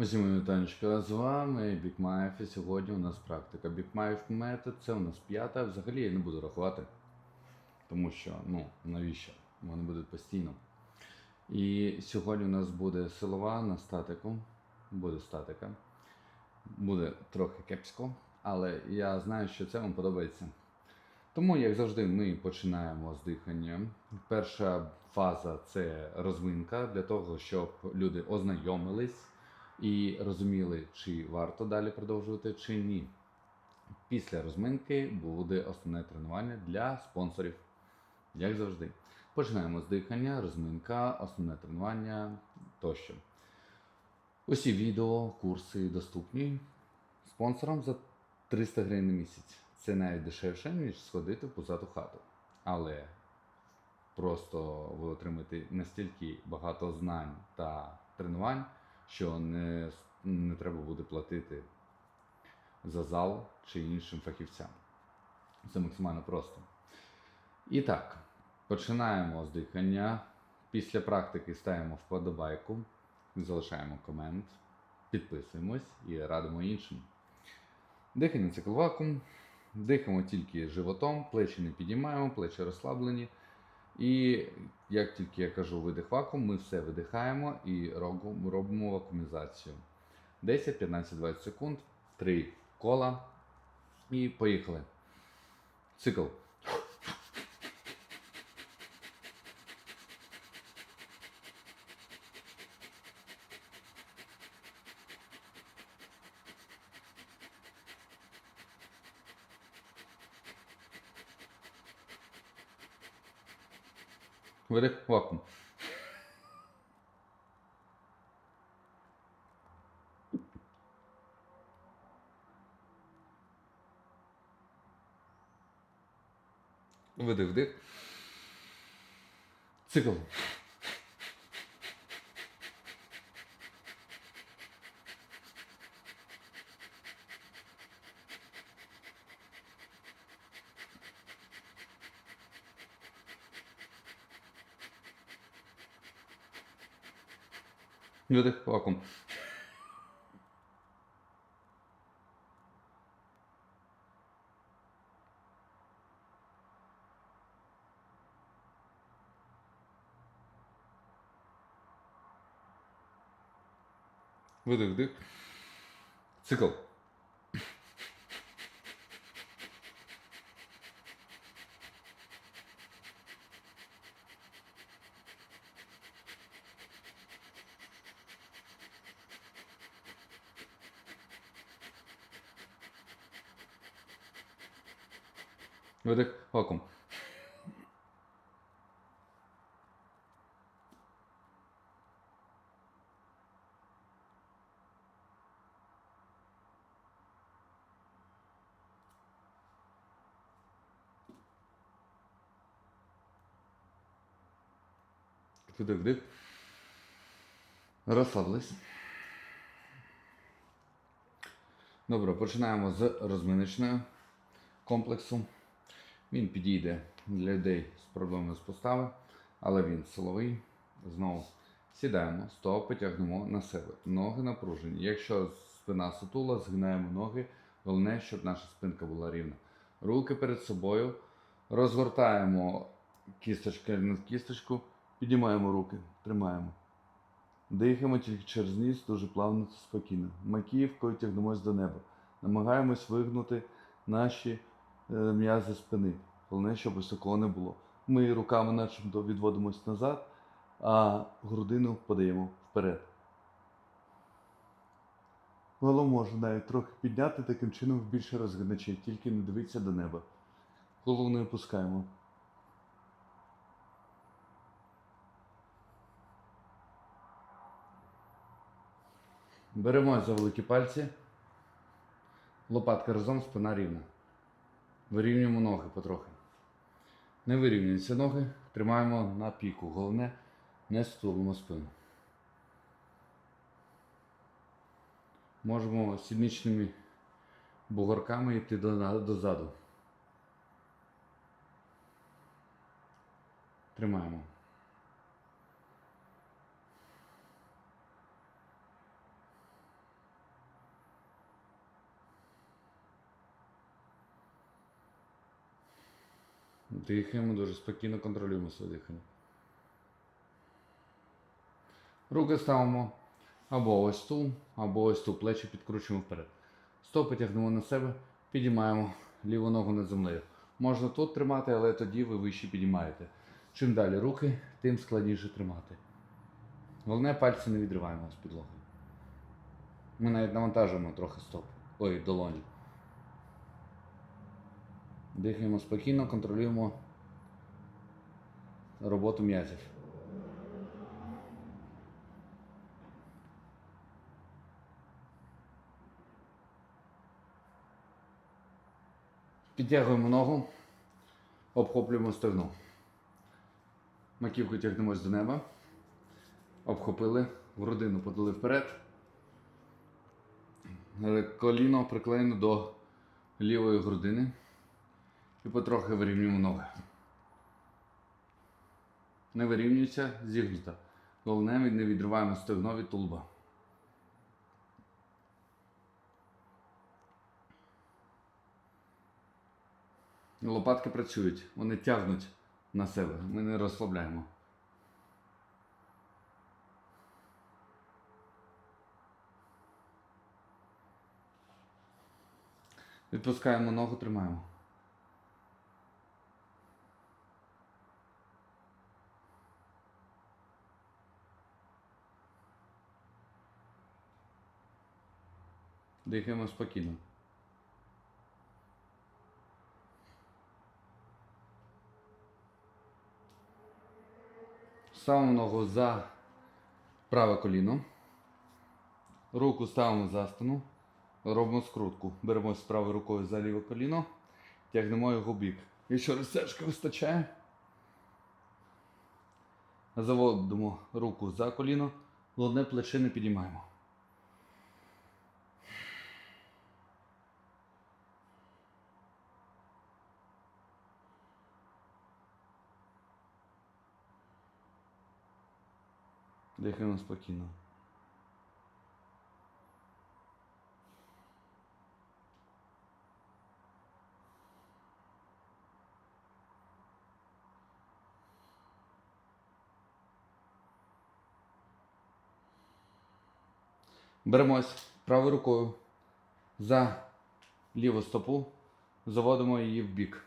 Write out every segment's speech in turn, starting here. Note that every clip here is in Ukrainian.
Усім вітанечка, з вами Бікмаєв, і сьогодні у нас практика. Бікмаєв метод це у нас п'ята. Взагалі я не буду рахувати, тому що ну навіщо? Вони будуть постійно. І сьогодні у нас буде силова на статику, буде статика, буде трохи кепсько, але я знаю, що це вам подобається. Тому, як завжди, ми починаємо з дихання. Перша фаза це розминка для того, щоб люди ознайомились і розуміли, чи варто далі продовжувати, чи ні. Після розминки буде основне тренування для спонсорів, як завжди. Починаємо з дихання, розминка, основне тренування тощо. Усі відео, курси доступні спонсорам за 300 гривень на місяць. Це навіть дешевше, ніж сходити в пузату хату. Але просто ви отримаєте настільки багато знань та тренувань, що не, не треба буде платити за зал чи іншим фахівцям. Це максимально просто. І так, починаємо з дихання. Після практики ставимо вподобайку, залишаємо комент, підписуємось і радимо іншим. Дихання цикл вакуум. Дихаємо тільки животом, плечі не підіймаємо, плечі розслаблені. І як тільки я кажу видих вакуум, ми все видихаємо і робимо вакуумізацію. 10, 15, 20 секунд, 3 кола. І поїхали. Цикл. Видих вакуум. Видих, вдих. Цикл. Видих вакуум. Видих, вдих. Цикл. Видих, вакуум. Видих, вдих. Розслабились. Добре, починаємо з розминочного комплексу. Він підійде для людей з проблемами з постави, але він силовий. Знову сідаємо, стопи тягнемо на себе. Ноги напружені. Якщо спина сутула, згинаємо ноги. Головне, щоб наша спинка була рівна. Руки перед собою. Розгортаємо кісточки над кісточку, піднімаємо руки, тримаємо. Дихаємо тільки через ніс, дуже плавно та спокійно. Маківкою тягнемось до неба. Намагаємось вигнути наші м'язи спини. Головне, щоб високого не було. Ми руками начебто відводимось назад, а грудину подаємо вперед. Голову можна навіть трохи підняти, таким чином більше розгиначи, тільки не дивіться до неба. Голову не опускаємо. Беремо за великі пальці. Лопатка разом, спина рівна. Вирівнюємо ноги потрохи. Не вирівнюються ноги, тримаємо на піку. Головне, не стулимо спину. Можемо сідничними бугорками йти дозаду. Тримаємо. Дихаємо дуже спокійно, контролюємо своє дихання. Руки ставимо або ось ту, або ось ту. Плечі підкручуємо вперед. Стопи тягнемо на себе, підіймаємо ліву ногу над землею. Можна тут тримати, але тоді ви вище підіймаєте. Чим далі руки, тим складніше тримати. Головне пальці не відриваємо з підлоги. Ми навіть навантажуємо трохи стоп. Ой, долоні. Дихаємо спокійно, контролюємо роботу м'язів. Підтягуємо ногу, обхоплюємо стегно. Маківку тягнемось до неба. Обхопили, грудину подали вперед. Коліно приклеєно до лівої грудини. І потрохи вирівнюємо ноги. Не вирівнюється, зігнута. Головне, не відриваємо стегно від тулуба. Лопатки працюють, вони тягнуть на себе. Ми не розслабляємо. Відпускаємо ногу, тримаємо. Дихаємо спокійно. Ставимо ногу за праве коліно. Руку ставимо за спину. Робимо скрутку. Беремось правою рукою за ліве коліно, тягнемо його бік. Якщо розтяжки вистачає, заводимо руку за коліно, головне плече не підіймаємо. Дихаємо спокійно. Беремось правою рукою за ліву стопу, заводимо її в бік.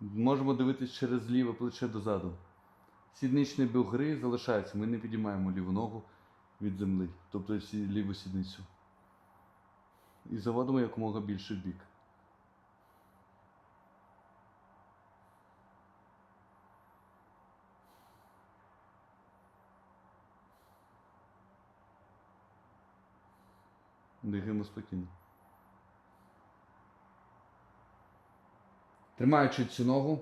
Можемо дивитись через ліве плече дозаду. Сідничні бугри залишаються, ми не підіймаємо ліву ногу від землі, тобто ліву сідницю. І заводимо якомога більше в бік. Дихаємо спокійно. Тримаючи цю ногу,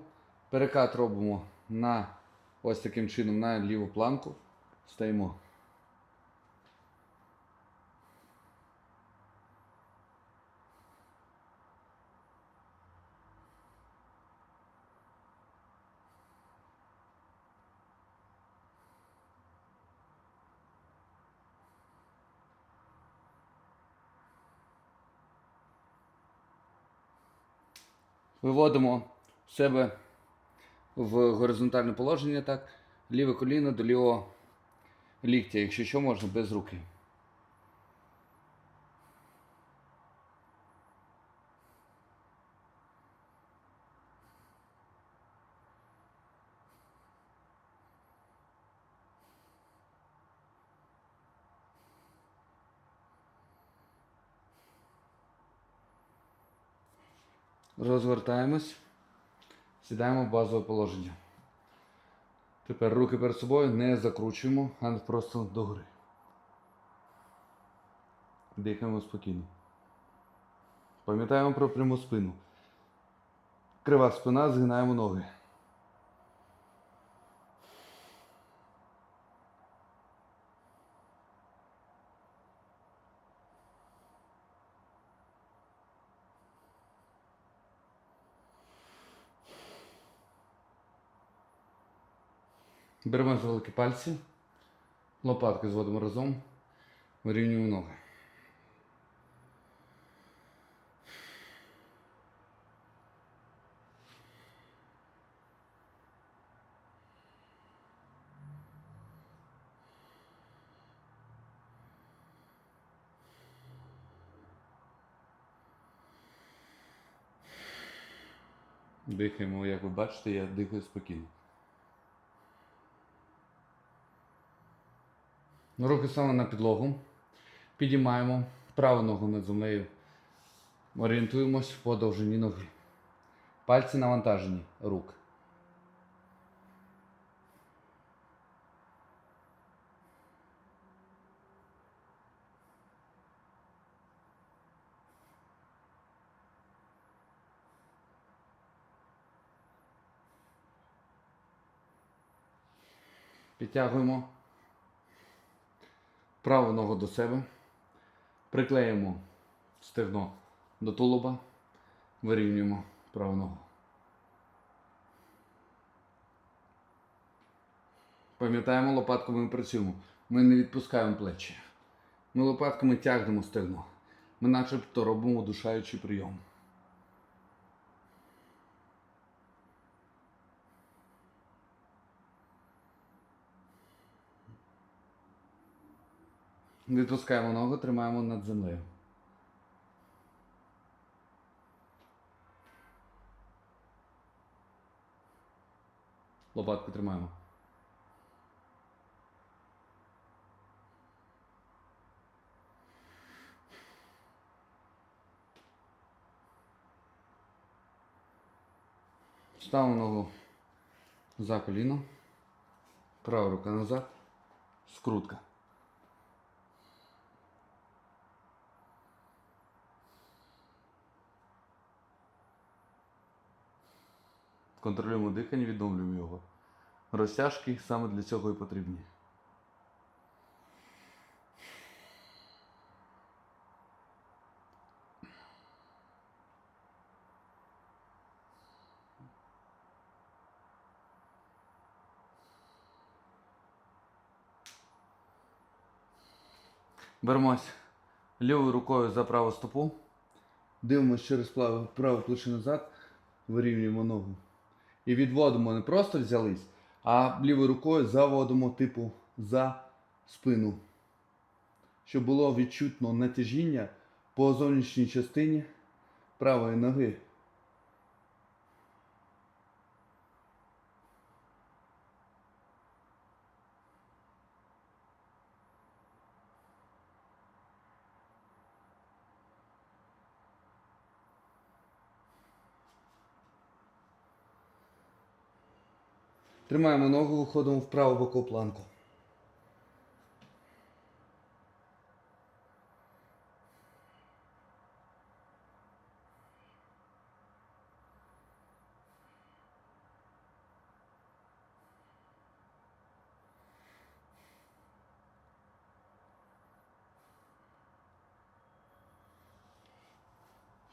перекат робимо на ось таким чином на ліву планку. Стоїмо. Виводимо себе в горизонтальне положення, так, ліве коліно до лівого ліктя, якщо що можна без руки. Розгортаємось. Сідаємо в базове положення. Тепер руки перед собою не закручуємо, а просто догори. Дихаємо спокійно. Пам'ятаємо про пряму спину. Крива спина, згинаємо ноги. Беремо за великі пальці, лопатки зводимо разом, вирівнюємо ноги. Дихаємо, як ви бачите, я дихаю спокійно. Руки ставимо на підлогу. Підіймаємо праву ногу над землею. Орієнтуємось по довжині ноги. Пальці навантажені рук. Підтягуємо праву ногу до себе. Приклеїмо стегно до тулуба. Вирівнюємо праву ногу. Пам'ятаємо, лопатками ми працюємо. Ми не відпускаємо плечі. Ми лопатками тягнемо стегно. Ми начебто робимо душаючий прийом. Відпускаємо ногу, тримаємо над землею. Лопатку тримаємо. Ставимо ногу за коліно. Права рука назад. Скрутка. Контролюємо дихання, відновлюємо його. Розтяжки саме для цього і потрібні. Беремось лівою рукою за праву стопу. Дивимося через праве плече назад, вирівнюємо ногу. І відводимо, не просто взялись, а лівою рукою заводимо, типу, за спину. Щоб було відчутно натяжіння по зовнішній частині правої ноги. Тримаємо ногу, виходимо в праву бокову планку.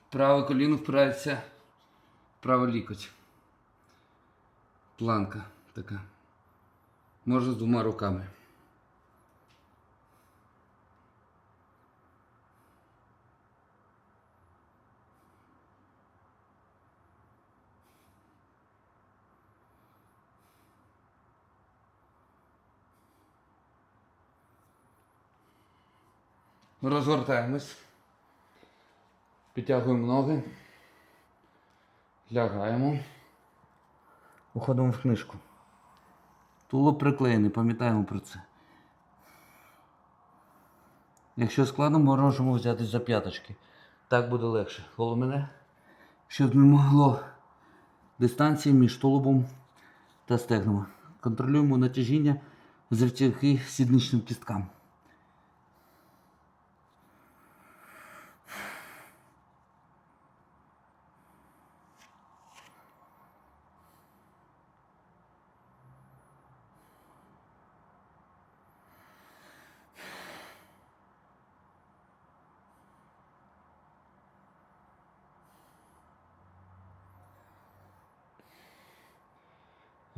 Праве коліно впирається в правий лікоть. Планка така. Може з двома руками. Розгортаємось. Підтягуємо ноги. Лягаємо. Уходимо в книжку. Тулуб приклеєний, пам'ятаємо про це. Якщо складно, можемо взяти за п'яточки. Так буде легше. Головне, щоб не могло дистанції між тулубом та стегнами. Контролюємо натяжіння завдяки сідничним кісткам.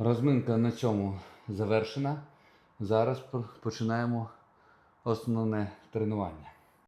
Розминка на цьому завершена. Зараз починаємо основне тренування.